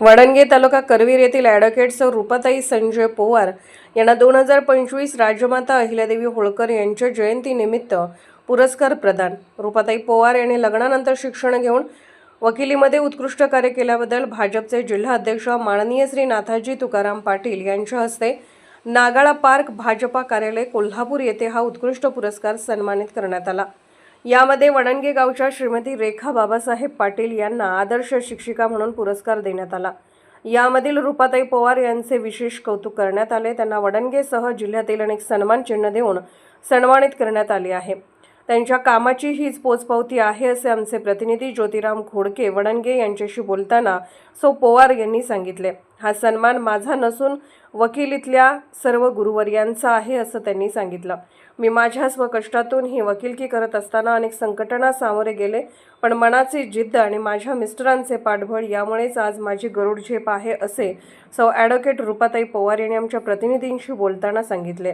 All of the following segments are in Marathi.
वडणगे तालुका करवीर येथील ॲडव्होकेट सौ रुपाताई संजय पोवार यांना दोन हजार पंचवीस राजमाता अहिल्यादेवी होळकर यांच्या जयंतीनिमित्त पुरस्कार प्रदान. रुपाताई पोवार यांनी लग्नानंतर शिक्षण घेऊन वकिलीमध्ये उत्कृष्ट कार्य केल्याबद्दल भाजपचे जिल्हा अध्यक्ष माननीय श्री नाथाजी तुकाराम पाटील यांच्या हस्ते नागाळा पार्क भाजपा कार्यालय कोल्हापूर येथे हा उत्कृष्ट पुरस्कार सन्मानित करण्यात आला. यामध्ये वडणगे गावच्या श्रीमती रेखा बाबासाहेब पाटील यांना आदर्श शिक्षिका म्हणून पुरस्कार देण्यात आला. यामधील रुपाताई पवार यांचे विशेष कौतुक करण्यात आले. त्यांना वडणगेसह जिल्ह्यातील अनेक सन्मान चिन्ह देऊन सन्मानित करण्यात आले आहे. त्यांच्या कामाची हीच पोचपावती आहे असे आमचे प्रतिनिधी ज्योतिराम खोडके वडणगे यांच्याशी बोलताना सो पोवार यांनी सांगितले. हा सन्मान माझा नसून वकिलीतल्या सर्व गुरुवर्यांचा आहे असं त्यांनी सांगितलं. मी माझ्या स्वकष्टातून ही वकिलकी करत असताना अनेक संकटांना सामोरे गेले पण मनाची जिद्द आणि माझ्या मिस्टरांचे पाठबळ यामुळेच आज माझी गरुड झेप आहे असे सौ ॲडव्होकेट रुपाताई पवार यांनी आमच्या प्रतिनिधींशी बोलताना सांगितले.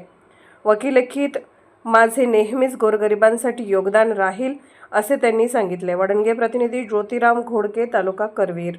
वकिलकीत माझे नेहमीच गोरगरिबांसाठी योगदान राहील असे त्यांनी सांगितले. वडणगे प्रतिनिधी ज्योतिराम घोडके तालुका करवीर.